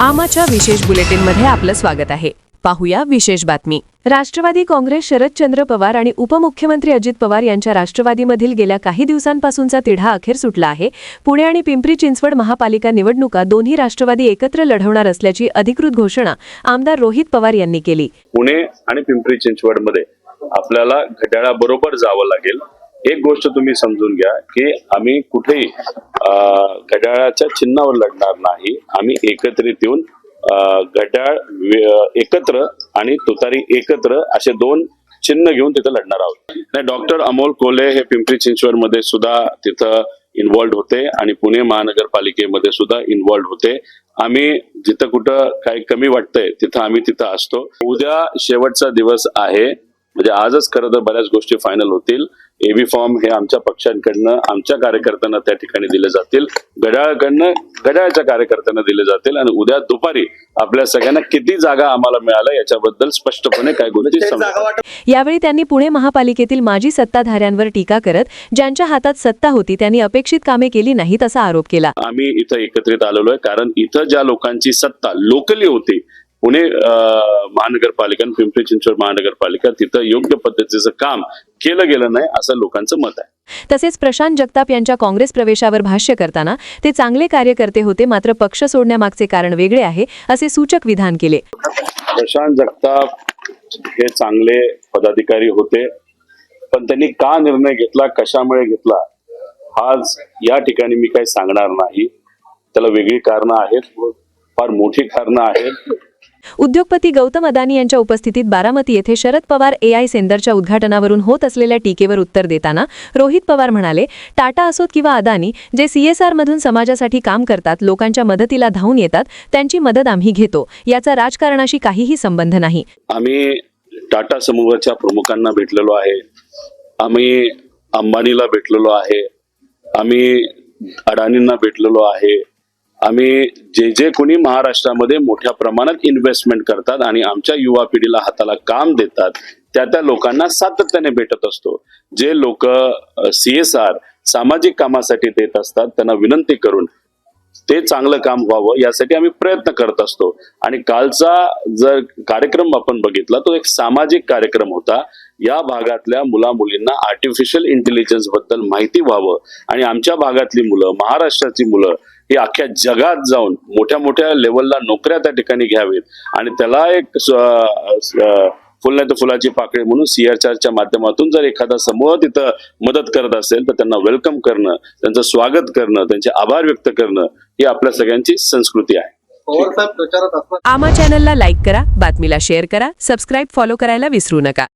आमाच्या विशेष बुलेटिनमध्ये आपलं स्वागत आहे. पाहूया विशेष बातमी. राष्ट्रवादी काँग्रेस शरदचंद्र पवार आणि उपमुख्यमंत्री अजित पवार यांच्या राष्ट्रवादीमधील गेल्या काही दिवसांपासूनचा तिढा अखेर सुटला आहे. पुणे आणि पिंपरी चिंचवड महापालिका निवडणुका दोन्ही राष्ट्रवादी एकत्र लढवणार असल्याची अधिकृत घोषणा आमदार रोहित पवार यांनी केली. पुणे आणि पिंपरी चिंचवडमध्ये आपल्याला घड्याळाबरोबर जावं लागेल. एक गोष्ट तुम्ही समजून घ्या की आम्ही कुठेही घड्याळाच्या चिन्हावर लढणार नाही. आम्ही एकत्रित येऊन घड्याळ एकत्र आणि तुतारी एकत्र असे दोन चिन्ह घेऊन तिथं लढणार आहोत. नाही डॉक्टर अमोल कोले हे पिंपरी चिंचवडमध्ये सुद्धा तिथं इन्व्हॉल्ड होते आणि पुणे महानगरपालिकेमध्ये सुद्धा इन्व्हॉल्ड होते. आम्ही जिथं कुठं काही कमी वाटतंय तिथं आम्ही तिथं असतो. उद्या शेवटचा दिवस आहे. म्हणजे आजच खरं तर बऱ्याच गोष्टी फायनल होतील. एबी फॉर्म हे आमच्या पक्षांकडनं आमच्या कार्यकर्त्यांना त्या ठिकाणी दिले जातील. घड्याळकडनं घड्याळच्या कार्यकर्त्यांना दिले जातील आणि उद्या दुपारी आपल्या सगळ्यांना किती जागा आम्हाला मिळाल्या याच्याबद्दल स्पष्टपणे काय गोष्टी समजतात. यावेळी त्यांनी पुणे महापालिकेतील माजी सत्ताधाऱ्यांवर टीका करत ज्यांच्या हातात सत्ता होती त्यांनी अपेक्षित कामे केली नाहीत असा आरोप केला. आम्ही इथं एकत्रित आलेलो आहे कारण इथं ज्या लोकांची सत्ता लोकली होती पुणे महानगरपालिका पिंपरी चिंचवड महानगरपालिका तिथं योग्य पद्धतीचं काम केलं गेलं नाही असं लोकांचं मत आहे. तसेच प्रशांत जगताप यांच्या काँग्रेस प्रवेशावर भाष्य करताना ते चांगले कार्यकर्ते होते मात्र पक्ष सोडण्यामागचे कारण वेगळे आहे असे सूचक विधान केले. प्रशांत जगताप हे चांगले पदाधिकारी होते पण त्यांनी का निर्णय घेतला कशामुळे घेतला आज या ठिकाणी मी काही सांगणार नाही. त्याला वेगळी कारणं आहेत फार मोठी कारणं आहेत. उद्योगपती गौतम अदानी यांच्या उपस्थितीत बारामती येथे शरद पवार एआय सेंटरच्या उद्घाटनावरून होत असलेल्या टीकेवर उत्तर देताना रोहित पवार म्हणाले टाटा असोत किंवा अदानी जे सीएसआर मधून समाजासाठी काम करतात लोकांच्या मदतीला धावून येतात त्यांची मदत आम्ही घेतो. याचा राजकारणाशी काहीही संबंध नाही. आम्ही टाटा समूहाच्या प्रमुखांना भेटलेलो आहे. आम्ही अंबानीला भेटलेलो आहे. आम्ही अडाणींना भेटलेलो आहे. आम्ही जे जे कोणी महाराष्ट्रामध्ये मोठ्या प्रमाणात इन्व्हेस्टमेंट करतात आणि आमच्या युवा पिढीला हाताला काम देतात त्या त्या लोकांना सातत्याने भेटत असतो. जे लोक सीएसआर सामाजिक कामासाठी देत असतात त्यांना विनंती करून ते चांगलं काम व्हावं यासाठी आम्ही प्रयत्न करत असतो. आणि कालचा जर कार्यक्रम आपण बघितला तो एक सामाजिक कार्यक्रम होता. या भागातल्या मुला मुलींना आर्टिफिशियल इंटेलिजन्सबद्दल माहिती व्हावं. आणि आमच्या भागातली मुलं महाराष्ट्राची मुलं ही अख्ख्या जगात जाऊन मोठ्या मोठ्या लेवलला नोकऱ्या त्या ठिकाणी घ्यावीत. आणि त्याला एक फुल नाही तर फुलाची पाकळी म्हणून सीआरच्या माध्यमातून जर एखादा समूह तिथं मदत करत असेल तर त्यांना वेलकम करणं त्यांचं स्वागत करणं त्यांचे आभार व्यक्त करणं ही आपल्या सगळ्यांची संस्कृती आहे. आमा चॅनलला लाईक करा बातमीला शेअर करा सबस्क्राईब फॉलो करायला विसरू नका.